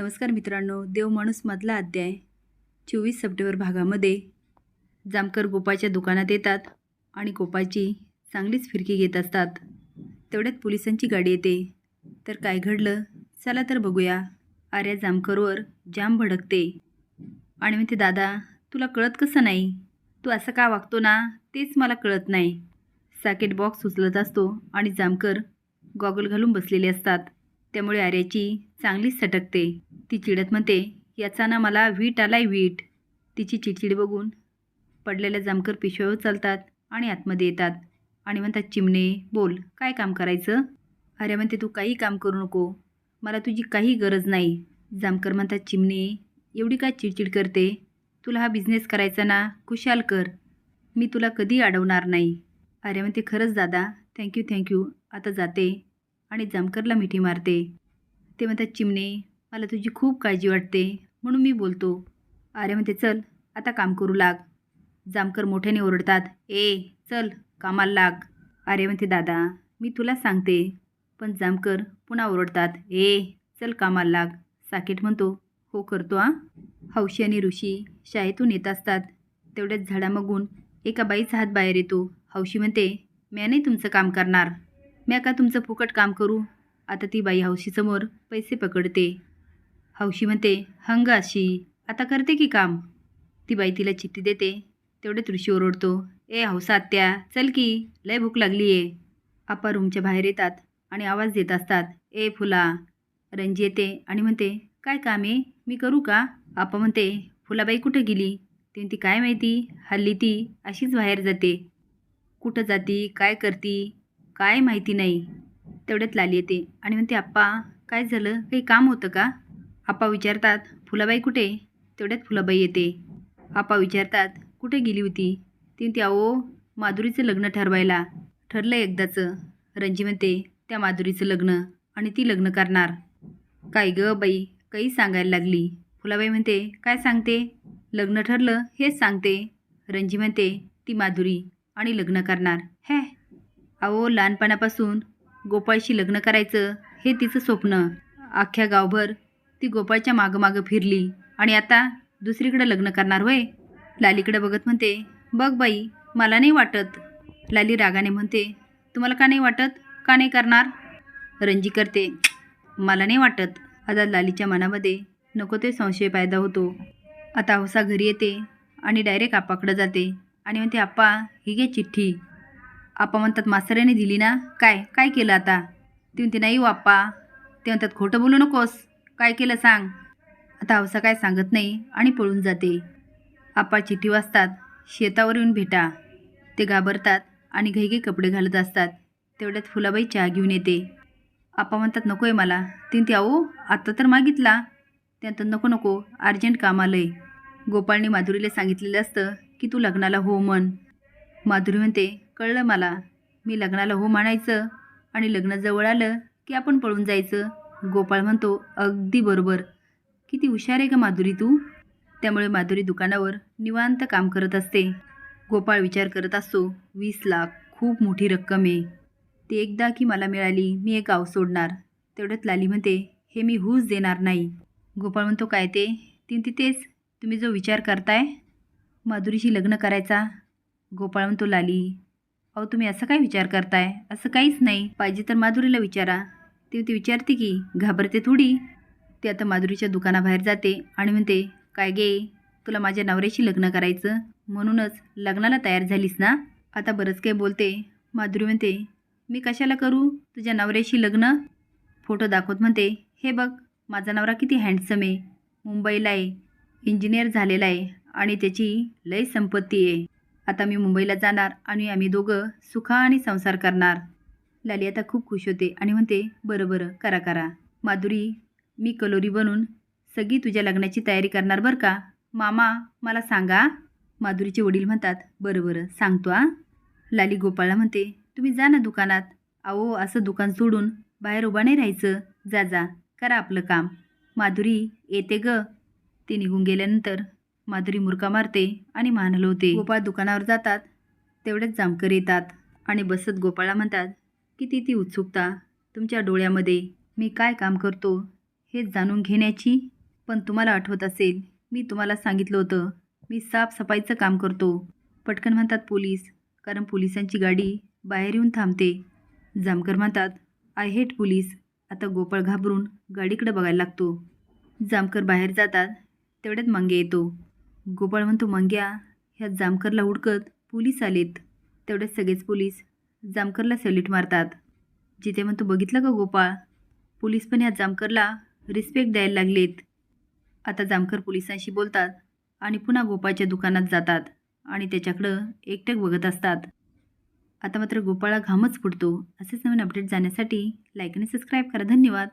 नमस्कार मित्रांनो देव माणूस मधला अध्याय चोवीस सप्टेंबर भागामध्ये. जामकर गोपाच्या दुकानात येतात आणि गोपाची चांगलीच फिरकी घेत असतात. तेवढ्यात पोलिसांची गाडी येते. तर काय घडलं? चला तर बघूया. आर्या जामकरवर जाम भडकते. आणि म्हणते दादा तुला कळत कसं नाही? तू असं का वागतो ना? तेच मला कळत नाही. साकेट बॉक्स उचलत असतो आणि जामकर गॉगल घालून बसलेले असतात. त्यामुळे आर्याची चांगलीच सटकते. ती चिडत म्हणते याचा ना मला वीट आलाय वीट. तिची चिडचिड बघून पडलेल्या जामकर पिशव्यावर चालतात आणि आतमध्ये येतात. आणि म्हणतात चिमणे बोल काय काम करायचं? अरे म्हणते तू काही काम करू नको. मला तुझी काही गरज नाही. जामकर म्हणतात चिमणे एवढी काय चिडचिड करते? तुला हा बिझनेस करायचा ना खुशाल कर. मी तुला कधी अडवणार नाही. अरे म्हणते खरंच दादा. थँक्यू थँक्यू आता जाते. आणि जामकरला मिठी मारते. ते म्हणतात चिमणे मला तुझी खूप काळजी वाटते म्हणून मी बोलतो. अरे म्हणते चल आता काम करू लाग. जामकर मोठ्याने ओरडतात. ए चल कामाला लाग. अरे म्हणते दादा मी तुला सांगते. पण जामकर पुन्हा ओरडतात. ए चल कामाला लाग. साकेट म्हणतो हो करतो आ हौशी आणि ऋषी शाळेतून येत असतात. तेवढ्याच झाडामागून एका बाईचा हात बाहेर येतो. हौशी म्हणते म्या नाही तुमचं काम करणार. म्या का तुमचं फुकट काम करू? आता ती बाई हौशीसमोर पैसे पकडते. हौशी म्हणते हंग अशी आता करते की काम? ती बाई तिला चिठ्ठी देते तेवढ्यात ऋषी ओरडतो ए हौसा आत्या चल की लय भूक लागली आहे आपा रूमच्या बाहेर येतात आणि आवाज देत असतात ए फुला. रंजी येते आणि म्हणते काय काम आहे मी करू का? आपा म्हणते फुलाबाई कुठं गेली? ती ती काय माहिती हल्ली ती अशीच बाहेर जाते. कुठं जाती? काय करती? काय माहिती नाही. तेवढ्यात लाली येते आणि म्हणते आप्पा काय झालं? काही काम होतं का? आप्पा विचारतात फुलाबाई कुठे? तेवढ्यात फुलाबाई येते. आप्पा विचारतात कुठे गेली होती? ती त्या अहो माधुरीचं लग्न ठरवायला. ठरलं एकदाचं. रणजी म्हणते त्या माधुरीचं लग्न आणि ती लग्न करणार. काय ग बाई काही सांगायला लागली. फुलाबाई म्हणते काय सांगते? लग्न ठरलं हेच सांगते. रणजी म्हणते ती माधुरी आणि लग्न करणार. हे अहो लहानपणापासून गोपाळशी लग्न करायचं हे तिचं स्वप्न. अख्ख्या गावभर ती गोपाळच्या मागं मागं फिरली आणि आता दुसरीकडं लग्न करणार होय लालीकडे बघत म्हणते बघ बाई मला नाही वाटत. लाली रागाने म्हणते तुम्हाला का नाही वाटत? का नाही करणार? रंजी करते मला नाही वाटत. आता लालीच्या मनामध्ये नको ते संशय पैदा होतो. आता हौसा घरी येते आणि डायरेक्ट आपाकडं जाते आणि म्हणते आप्पा ही घे चिठ्ठी. आप्पा म्हणतात मास्तराने दिली ना? काय? काय केलं आता? ती म्हणते नाही हो आप्पा. ते म्हणतात खोटं बोलू नकोस. काय केलं सांग. आता हौसा काय सांगत नाही आणि पळून जाते. आप्पा चिठ्ठी वाचतात. शेतावर येऊन भेटा. ते घाबरतात आणि घाईघाई कपडे घालत असतात. तेवढ्यात फुलाबाई चहा घेऊन येते. आप्पा म्हणतात नको आहे मला. ती ते अहो आत्ता तर मागितला. त्यानंतर नको नको. अर्जंट काम आहे गोपाळने माधुरीला सांगितलेलं असतं की तू लग्नाला हो म्हण. माधुरी म्हणते कळलं मला. मी लग्नाला हो म्हणायचं आणि लग्न जवळ आलं की आपण पळून जायचं. गोपाळ म्हणतो अगदी बरोबर. किती हुशार आहे का माधुरी तू. त्यामुळे माधुरी दुकानावर निवांत काम करत असते. गोपाळ विचार करत असतो वीस लाख खूप मोठी रक्कम आहे. ती एकदा की मला मिळाली मी एक गाव सोडणार. तेवढ्यात लाली म्हणते हे मी हूच देणार नाही. गोपाळ म्हणतो काय ते? तीन तिथेच तुम्ही जो विचार करताय. माधुरीशी लग्न करायचा. गोपाळ म्हणतो लाली अहो तुम्ही असं काय विचार करताय? असं काहीच नाही. पाहिजे तर माधुरीला विचारा. ती ती विचारते की घाबरते थोडी? ती आता माधुरीच्या दुकानाबाहेर जाते आणि म्हणते काय गे तुला माझ्या नवऱ्याशी लग्न करायचं? म्हणूनच लग्नाला तयार झालीस ना? आता बरंच काही बोलते. माधुरी म्हणते मी कशाला करू? तुझ्या नवऱ्याशी लग्न? फोटो दाखवत म्हणते हे बघ माझा नवरा किती हँडसम आहे. मुंबईला आहे. इंजिनियर झालेला आहे आणि त्याची लय संपत्ती आहे. आता मी मुंबईला जाणार आणि आम्ही दोघं सुखा आणि संसार करणार. लाली आता खूप खुश होते आणि म्हणते बरं बरं करा करा. माधुरी मी कलोरी बनून सगळी तुझ्या लग्नाची तयारी करणार बरं का? मामा मला सांगा. माधुरीचे वडील म्हणतात बरं बरं सांगतो आ लाली गोपाळला म्हणते तुम्ही जा ना दुकानात. अहो असं दुकान सोडून बाहेर उभा नाही राहायचं. जा जा करा आपलं काम. माधुरी येते ग. ते निघून गेल्यानंतर माधुरी मुरका मारते आणि मान हलवते गोपाळ दुकानावर जातात तेवढेच जामकर येतात. आणि बसत गोपाळा म्हणतात किती ती उत्सुकता? तुमच्या डोळ्यामध्ये मी काय काम करतो हे जाणून घेण्याची? पण तुम्हाला आठवत असेल मी तुम्हाला सांगितलं होतं मी साफसफाईचं काम करतो. पटकन म्हणतात पोलीस कारण पोलिसांची गाडी बाहेर येऊन थांबते. जामकर म्हणतात आय हेट पोलीस आता गोपाळ घाबरून गाडीकडे बघायला लागतो. जामकर बाहेर जातात तेवढ्यात मंग्या येतो. गोपाळ म्हणतो मंग्या ह्या जामकरला हुडकत पोलीस आलेत. तेवढ्यात सगळेच पोलीस जामकरला सेल्यूट मारतात. जिथे म्हणतो बघितलं का गोपाळ? पोलीस पण ह्या जामकरला रिस्पेक्ट द्यायला लागलेत. आता जामकर पोलिसांशी बोलतात आणि पुन्हा गोपाळच्या दुकानात जातात आणि त्याच्याकडं एकटक बघत असतात. आता मात्र गोपाळा घामच फुटतो. असेच नवीन अपडेट जाण्यासाठी लाईक आणि सबस्क्राईब करा. धन्यवाद.